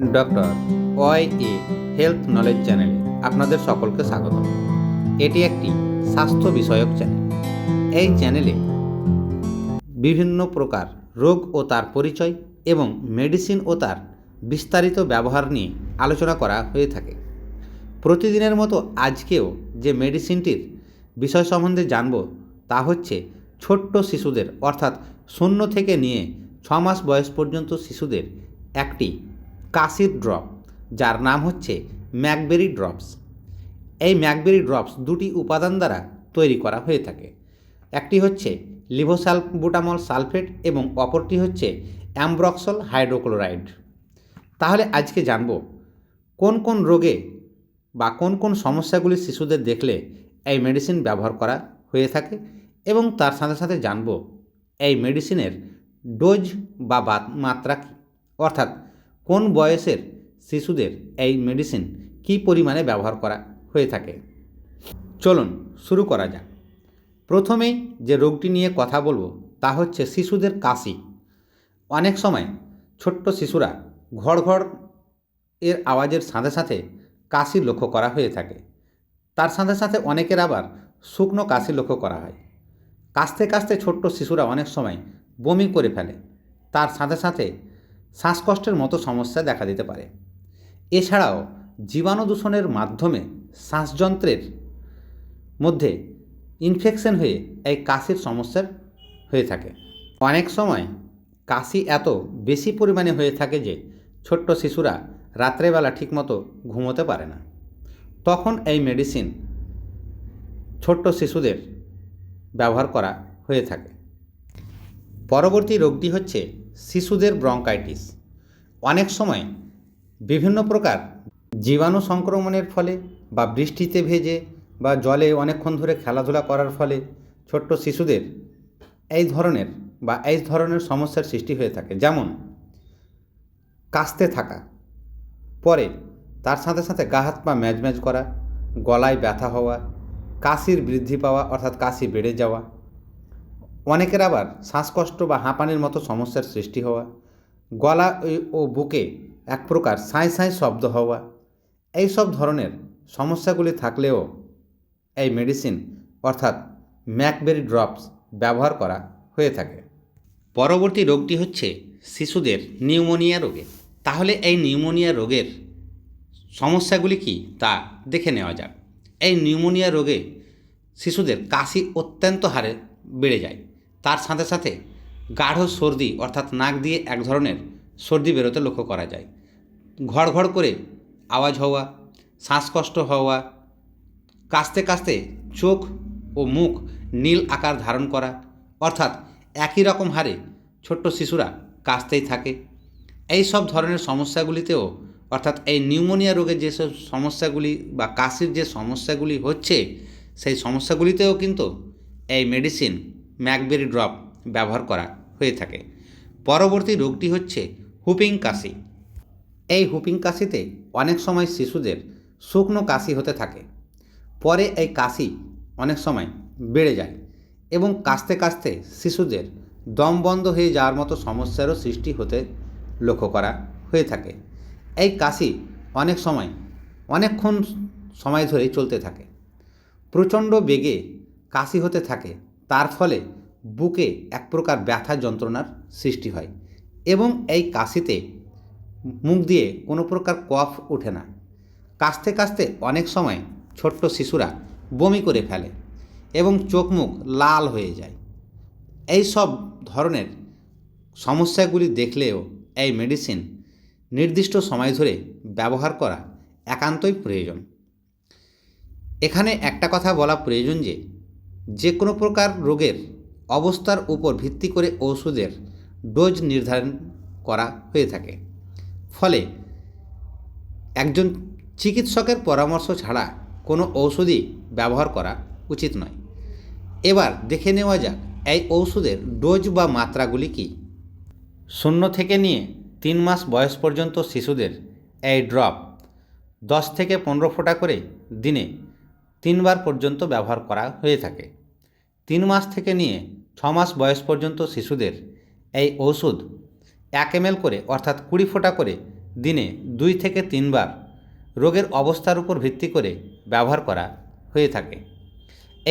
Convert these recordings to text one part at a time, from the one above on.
Doctor Y A health knowledge চ্যানেলে আপনাদের সকলকে স্বাগত। এটি একটি স্বাস্থ্য বিষয়ক চ্যানেল। এই চ্যানেলে বিভিন্ন প্রকার রোগ ও তার পরিচয় এবং মেডিসিন ও তার বিস্তারিত ব্যবহার নিয়ে আলোচনা করা হয়ে থাকে। প্রতিদিনের মতো আজকেও যে মেডিসিনটির বিষয় সম্বন্ধে জানব তা হচ্ছে ছোট্ট শিশুদের, অর্থাৎ শূন্য থেকে নিয়ে ছ মাস বয়স পর্যন্ত শিশুদের একটি কাশির ড্রপ, যার নাম হচ্ছে ম্যাকবেরি ড্রপস। এই ম্যাকবেরি ড্রপস দুটি উপাদান দ্বারা তৈরি করা হয়ে থাকে। একটি হচ্ছে লিভোসালবুটামল সালফেট এবং অপরটি হচ্ছে অ্যামব্রক্সল হাইড্রোক্লোরাইড। তাহলে আজকে জানব, কোন কোন রোগে বা কোন কোন সমস্যাগুলি শিশুদের দেখলে এই মেডিসিন ব্যবহার করা হয়ে থাকে এবং তার সাথে সাথে জানব, এই মেডিসিনের ডোজ বা মাত্রা কী? অর্থাৎ কোন বয়সের শিশুদের এই মেডিসিন কী পরিমাণে ব্যবহার করা হয়ে থাকে? চলুন শুরু করা যাক। প্রথমেই যে রোগটি নিয়ে কথা বলব তা হচ্ছে শিশুদের কাশি। অনেক সময় ছোট্ট শিশুরা ঘড়ঘড় এর আওয়াজের সাথে সাথে কাশি লক্ষ্য করা হয়ে থাকে। তার সাথে সাথে অনেকের আবার শুকনো কাশি লক্ষ্য করা হয়। কাশতে কাশতে ছোট্ট শিশুরা অনেক সময় বমি করে ফেলে। তার সাথে সাথে শ্বাসকষ্টের মতো সমস্যা দেখা দিতে পারে। এছাড়াও জীবাণু দূষণের মাধ্যমে শ্বাসযন্ত্রের মধ্যে ইনফেকশন হয়ে এই কাশির সমস্যার হয়ে থাকে। অনেক সময় কাশি এত বেশি পরিমাণে হয়ে থাকে যে ছোট্ট শিশুরা রাত্রেবেলা ঠিকমতো ঘুমোতে পারে না। তখন এই মেডিসিন ছোট্ট শিশুদের ব্যবহার করা হয়ে থাকে। পরবর্তী রোগটি হচ্ছে শিশুদের ব্রঙ্কাইটিস। অনেক সময় বিভিন্ন প্রকার জীবাণু সংক্রমণের ফলে বা বৃষ্টিতে ভেজে বা জলে অনেকক্ষণ ধরে খেলাধুলা করার ফলে ছোট্ট শিশুদের এই ধরনের বা এই ধরনের সমস্যার সৃষ্টি হয়ে থাকে। যেমন কাস্তে থাকা, পরে তার সাথে সাথে গা হাত পা ম্যাজম্যাজ করা, গলায় ব্যথা হওয়া, কাশির বৃদ্ধি পাওয়া, অর্থাৎ কাশি বেড়ে যাওয়া অনেকের আবার শ্বাসকষ্ট বা হাঁপানির মতো সমস্যার সৃষ্টি হওয়া, গলা ও- বুকে এক প্রকার সাঁই সাঁই শব্দ হওয়া এই সব ধরনের সমস্যাগুলি থাকলেও এই মেডিসিন অর্থাৎ ম্যাকবেরি ড্রপস ব্যবহার করা হয়ে থাকে। পরবর্তী রোগটি হচ্ছে শিশুদের নিউমোনিয়া রোগে। তাহলে এই নিউমোনিয়া রোগের সমস্যাগুলি কি তা দেখে নেওয়া যাক। এই নিউমোনিয়া রোগে শিশুদের কাশি অত্যন্ত হারে বেড়ে যায়। তার সাথে সাথে গাঢ় সর্দি অর্থাৎ নাক দিয়ে এক ধরনের সর্দি বেরোতে লক্ষ্য করা যায়। ঘড় ঘড় করে আওয়াজ হওয়া, শ্বাসকষ্ট হওয়া, কাশতে কাশতে চোখ ও মুখ নীল আকার ধারণ করা, অর্থাৎ একই রকম হারে ছোট্ট শিশুরা কাশতেই থাকে। এই সব ধরনের সমস্যাগুলিতেও, অর্থাৎ এই নিউমোনিয়া রোগের যেসব সমস্যাগুলি বা কাশির যে সমস্যাগুলি হচ্ছে, সেই সমস্যাগুলিতেও কিন্তু এই মেডিসিন ম্যাকবেরি ড্রপ ব্যবহার করা হয়ে থাকে। পরবর্তী রোগটি হচ্ছে হুপিং কাশি। এই হুপিং কাশিতে অনেক সময় শিশুদের শুকনো কাশি হতে থাকে। পরে এই কাশি অনেক সময় বেড়ে যায় এবং কাশতে কাশতে শিশুদের দম বন্ধ হয়ে যাওয়ার মতো সমস্যারও সৃষ্টি হতে লক্ষ্য করা হয়ে থাকে। এই কাশি অনেক সময় অনেকক্ষণ সময় ধরে চলতে থাকে। প্রচণ্ড বেগে কাশি হতে থাকে তার ফলে বুকে এক প্রকার ব্যথা যন্ত্রণার সৃষ্টি হয় এবং এই কাশিতে মুখ দিয়ে কোনো প্রকার কফ ওঠে না। কাশতে কাশতে অনেক সময় ছোট্ট শিশুরা বমি করে ফেলে এবং চোখ মুখ লাল হয়ে যায়। এই সব ধরনের সমস্যাগুলি দেখলেও এই মেডিসিন নির্দিষ্ট সময় ধরে ব্যবহার করা একান্তই প্রয়োজন। এখানে একটা কথা বলা প্রয়োজন যে যে কোনো প্রকার রোগের অবস্থার উপর ভিত্তি করে ওষুধের ডোজ নির্ধারণ করা হয়ে থাকে। ফলে একজন চিকিৎসকের পরামর্শ ছাড়া কোনো ঔষধই ব্যবহার করা উচিত নয়। এবার দেখে নেওয়া যাক, এই ঔষধের ডোজ বা মাত্রাগুলি কি? শূন্য থেকে নিয়ে তিন মাস বয়স পর্যন্ত শিশুদের এই ড্রপ দশ থেকে পনেরো ফোঁটা করে দিনে তিনবার পর্যন্ত ব্যবহার করা হয়ে থাকে। তিন মাস থেকে নিয়ে ছ মাস বয়স পর্যন্ত শিশুদের এই ওষুধ এক এম করে, অর্থাৎ কুড়ি ফোঁটা করে দিনে দুই থেকে তিনবার রোগের অবস্থার উপর ভিত্তি করে ব্যবহার করা হয়ে থাকে।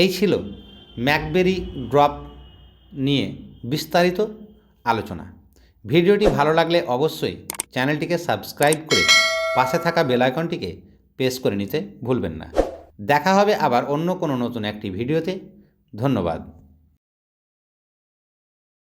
এই ছিল ম্যাকবেরি ড্রপ নিয়ে বিস্তারিত আলোচনা। ভিডিওটি ভালো লাগলে অবশ্যই চ্যানেলটিকে সাবস্ক্রাইব করে পাশে থাকা বেল আইকনটিকে প্রেস করে নিতে ভুলবেন না। দেখা হবে আবার অন্য কোনো নতুন একটি ভিডিওতে। ধন্যবাদ।